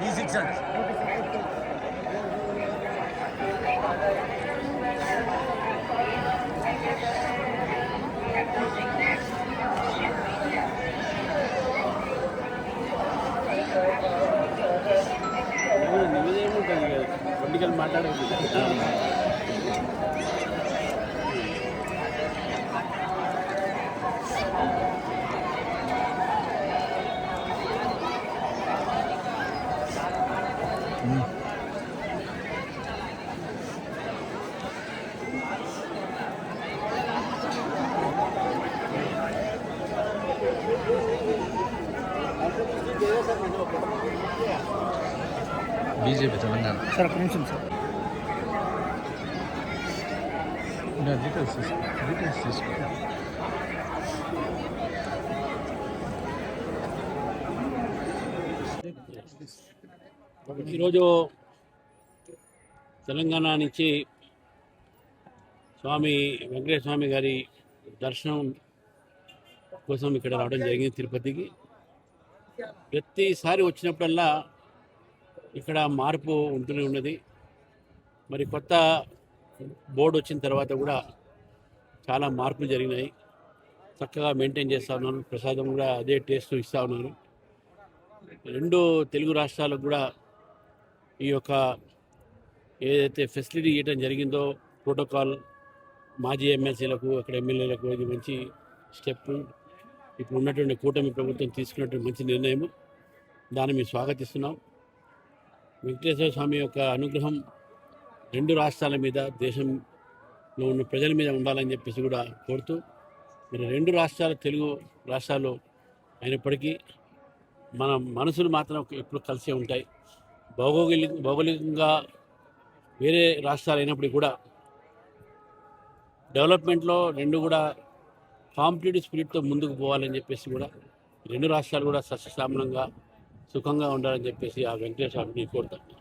Be six అండి నివేదేముంటుంది political మాట్లాడేది బీజేపీ తెలంగాణ సార్ ఒక నిమిషం సార్ ఇంకా డీటెయిల్స్ తీసుకో డీటెయిల్స్ తీసుకో ఈరోజు తెలంగాణ నుంచి స్వామి వెంకటేశ్వర స్వామి గారి దర్శనం కోసం ఇక్కడ రావడం జరిగింది తిరుపతికి. ప్రతిసారి వచ్చినప్పుడల్లా ఇక్కడ మార్పు ఉంటూనే ఉన్నది. మరి కొత్త బోర్డు వచ్చిన తర్వాత కూడా చాలా మార్పులు జరిగినాయి. చక్కగా మెయింటైన్ చేస్తూ ఉన్నాను. ప్రసాదం కూడా అదే టేస్ట్ ఇస్తూ ఉన్నాను. రెండు తెలుగు రాష్ట్రాలకు కూడా ఈ యొక్క ఏదైతే ఫెసిలిటీ ఇవ్వడం జరిగిందో ప్రోటోకాల్ మాజీ ఎమ్మెల్సీలకు అక్కడ ఎమ్మెల్యేలకు ఇది మంచి స్టెప్. ఇప్పుడు ఉన్నటువంటి కూటమి ప్రభుత్వం తీసుకున్నటువంటి మంచి నిర్ణయం దాన్ని మేము స్వాగతిస్తున్నాం. వెంకటేశ్వర స్వామి యొక్క అనుగ్రహం రెండు రాష్ట్రాల మీద దేశంలో ఉన్న ప్రజల మీద ఉండాలని చెప్పేసి కూడా కోరుతూ మరి రెండు రాష్ట్రాలు తెలుగు రాష్ట్రాలు అయినప్పటికీ మన మనసులు మాత్రం ఎప్పుడు కలిసే ఉంటాయి. భౌగోళిక భౌగోళికంగా వేరే రాష్ట్రాలు అయినప్పటికీ కూడా డెవలప్మెంట్లో రెండు కూడా కాంపిటేటివ్ స్పిరిట్తో ముందుకు పోవాలని చెప్పేసి కూడా రెండు రాష్ట్రాలు కూడా సస్యశ్యామలంగా సుఖంగా ఉండాలని చెప్పేసి ఆ వెంకటేశ్వర స్వామిని కోరుతాను.